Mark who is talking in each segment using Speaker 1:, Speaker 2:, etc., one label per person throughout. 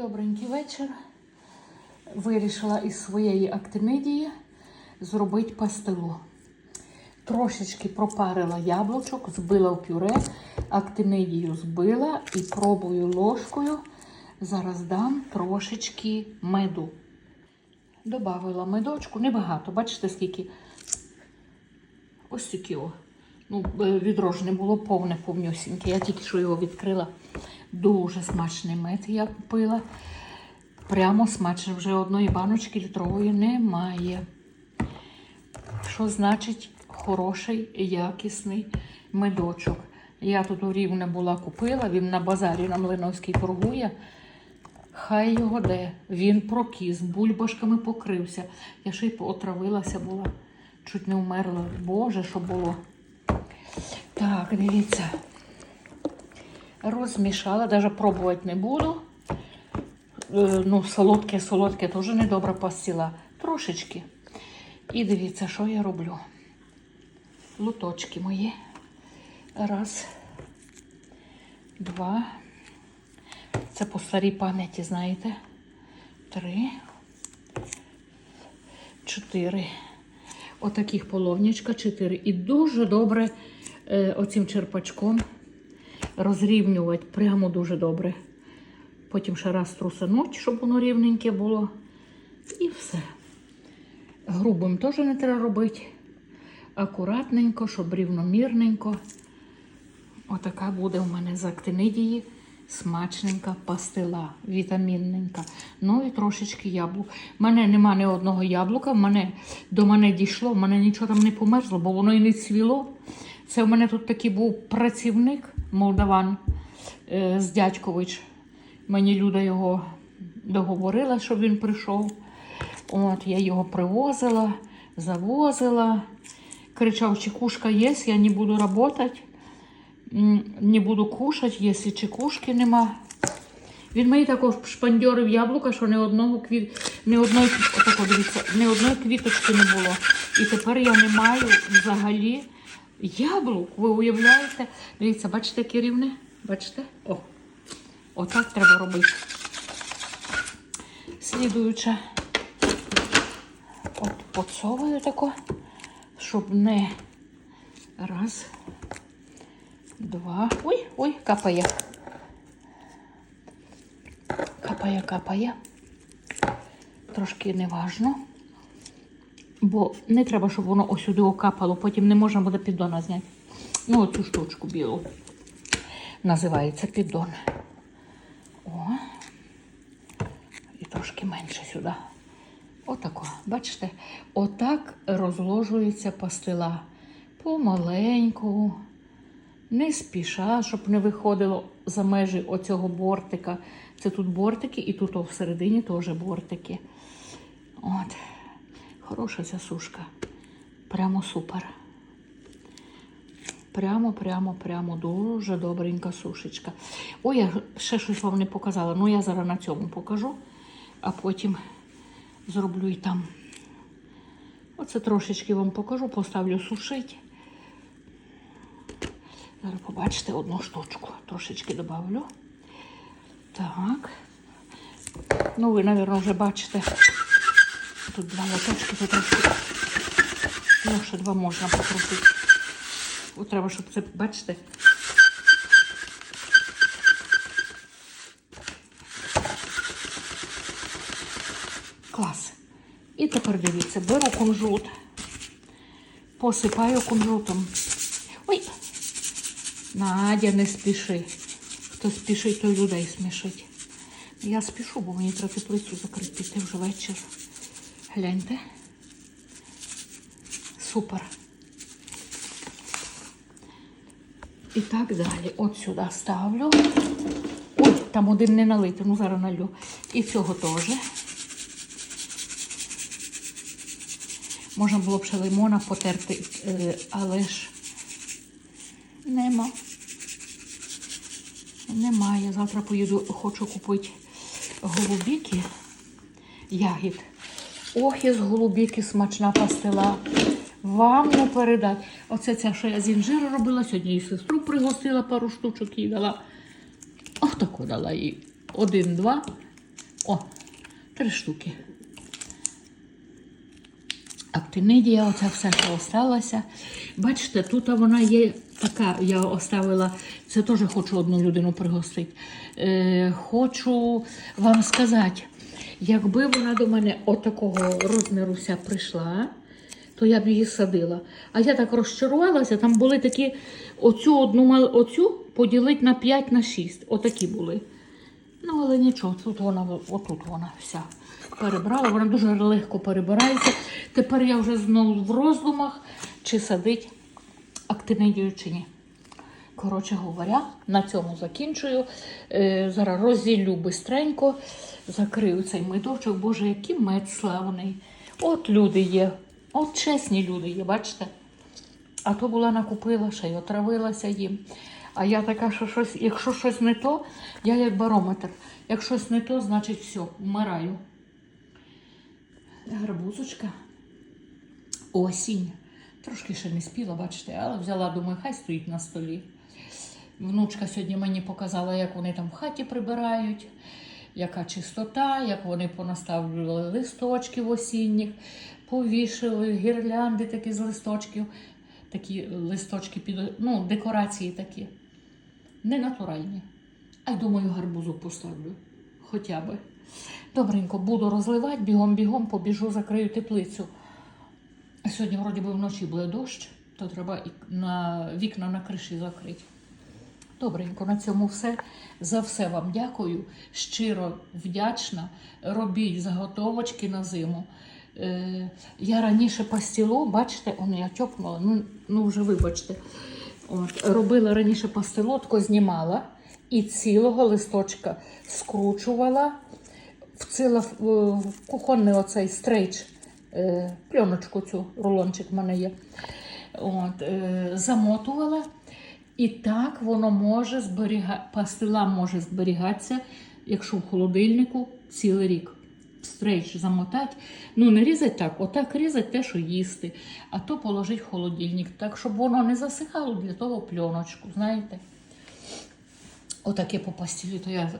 Speaker 1: Добренький вечір. Вирішила із своєї актинидії зробити пастилу. Трошечки пропарила яблучок, збила в пюре, актинидію збила і пробую ложкою. Зараз дам трошечки меду. Добавила медочку, небагато. Бачите, скільки? Ось такі о. Ну, е, відро ж не було повне, повнюсіньке. Я тільки що його відкрила. Дуже смачний мед я купила. Прямо смачно. Вже одної баночки літрової немає. Що значить хороший, якісний медочок? Я тут у Рівне була купила, він на базарі на Млиновській торгує. Хай його де. Він прокис, бульбашками покрився. Я ще й отравилася була. Чуть не вмерла. Боже, що було. Так, дивіться. Розмішала, навіть пробувати не буду. Е, Ну, солодке, солодке теж недобра пастила. Трошечки. І дивіться, що я роблю. Луточки мої. Раз, два. Це по старій пам'яті, знаєте. Три, чотири. Отаких половничка, чотири. І дуже добре оцим черпачком розрівнювати. Прямо дуже добре. Потім ще раз трусануть, щоб воно рівненьке було. І все. Грубим теж не треба робити. Акуратненько, щоб рівномірненько. Отака буде у мене з актинидії смачненька пастила, вітамінненька. Ну і трошечки яблук. У мене нема ні одного яблука, мене, до мене дійшло, в мене нічого там не померзло, бо воно і не цвіло. Це в мене тут такий був працівник молдаван е, з дядькович. Мені Люда його договорила, щоб він прийшов. От, я його привозила, завозила. Кричав, чекушка є, я не буду працювати, не буду кушати, якщо чекушки нема. Він мені також шпандьорив яблука, що ні одного квіт... ні одної, отако, дивіться, ні одної квіточки не було. І тепер я не маю взагалі яблук. Ви уявляєте? Дивіться, бачите, яке рівне? Бачите? О, отак треба робити. Слідуюче. От подсовую тако, щоб не раз, два. Ой, ой, капає. Капає, капає. Трошки неважно. Бо не треба, щоб воно ось сюди окапало, потім не можна буде піддона зняти. Ну, оцю штучку білу. Називається піддон. О. І трошки менше сюди. Отако, бачите, отак розложується пастила. Помаленьку, не спіша, щоб не виходило за межі оцього бортика. Це тут бортики, і тут всередині теж бортики. Хороша сушка. Прямо супер. Прямо, прямо, прямо дуже добренька сушечка. Ой, я ще щось вам не показала. Ну, я зараз на цьому покажу, а потім зроблю і там. Оце трошечки вам покажу, поставлю сушити. Зараз побачите одну штучку. Трошечки добавлю. Так. Ну, ви, мабуть, вже бачите. Тут два лоточки, тут трошки. Ну, ще два можна покрутити. От треба, щоб це, бачите. Клас. І тепер дивіться, беру кунжут, посипаю кунжутом. Ой! Надя, не спіши. Хто спішить, той людей смішить. Я спішу, бо мені треба теплицю закрити, ти вже вечір. Гляньте. Супер. І так далі. От сюди ставлю. Ой, там один не налити, ну зараз налю. І цього теж. Можна було б ще лимона потерти, е, але ж нема. Немає. Завтра поїду, хочу купити голубіки, ягід. Ох, із голубіки смачна пастила. Вам не передати. Оце ця, що я з інжиру робила, сьогодні і сестру пригостила пару штучок їй дала. Ох, таку дала їй. Один-два. О, три штуки. Актинидія, оця все, що осталося. Бачите, тут вона є така, я оставила, це теж хочу одну людину пригостити. Е, хочу вам сказати, якби вона до мене отакого розміру вся прийшла, то я б її садила. А я так розчарувалася, там були такі, оцю одну оцю поділити на 5 на 6. Отакі були. Ну, але нічого, тут вона, отут вона вся перебрала, вона дуже легко перебирається. Тепер я вже знову в роздумах, чи садить актинидію чи ні. Коротше говоря, на цьому закінчую. Е, зараз розділю бистренько, закрию цей медочок. Боже, який мед славний. От люди є, от чесні люди є, бачите? А то була накупила, ще й отравилася їм. А я така, що щось, якщо щось не то, я як барометр. Як щось не то, значить все, вмираю. Гарбузочка. Осінь. Трошки ще не спіла, бачите, але взяла, думаю, хай стоїть на столі. Внучка сьогодні мені показала, як вони там в хаті прибирають, яка чистота, як вони понаставлювали листочків осінніх, повішали гірлянди такі з листочків, такі листочки під ну, декорації такі. Не натуральні. А й думаю, гарбузу поставлю. Хоча би. Добренько, буду розливати, бігом-бігом побіжу, закрию теплицю. Сьогодні, вроді би, вночі буде дощ, то треба і на вікна на криші закрити. Добренько, на цьому все. За все вам дякую. Щиро вдячна. Робіть заготовочки на зиму. Е, я раніше пастіло, бачите, он я тьопнула, ну, ну вже вибачте. От, робила раніше пастилотко, знімала і цілого листочка скручувала, вцила в кухонний оцей стрейч, е, пленочку цю, рулончик в мене є. От, е, замотувала. І так воно може зберігати, пастила може зберігатися, якщо в холодильнику цілий рік. Стрейч замотати. Ну, не різать так, отак різать те, що їсти, а то положить в холодильник, так, щоб воно не засихало для того пленочку, знаєте. Отаке по постілі, то я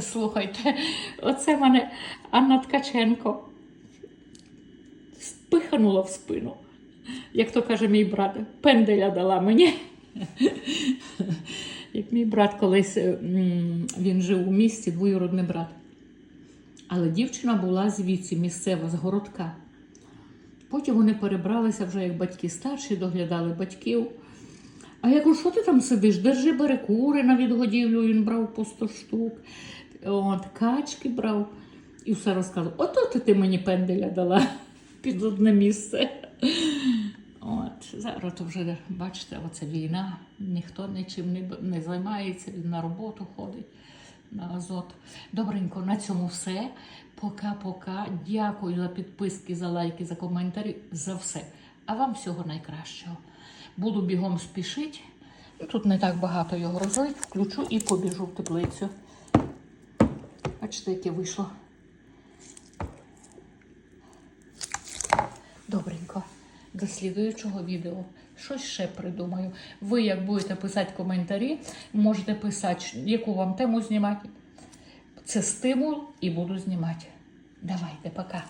Speaker 1: слухайте, оце мене Анна Ткаченко спиханула в спину. Як то каже мій брат, пенделя дала мені. Як мій брат колись він жив у місті, двоюродний брат. Але дівчина була звідси місцева, з городка. Потім вони перебралися вже як батьки старші, доглядали батьків. А я кажу, що ти там сидиш? Держи бери кури на відгодівлю, він брав по 100 штук, от, качки брав і все розказував. Ото ти мені пенделя дала під одне місце. Зараз то вже, бачите, оце війна, ніхто нічим не, не займається, він на роботу ходить, на азот. Добренько, на цьому все. Пока-пока. Дякую за підписки, за лайки, за коментарі, за все. А вам всього найкращого. Буду бігом спішити. Ну, Тут не так багато його розлить, включу і побіжу в теплицю. Бачите, яке вийшло. Добренько. До слідуючого відео. Щось ще придумаю. Ви, як будете писати коментарі, можете писати, яку вам тему знімати. Це стимул і буду знімати. Давайте, пока.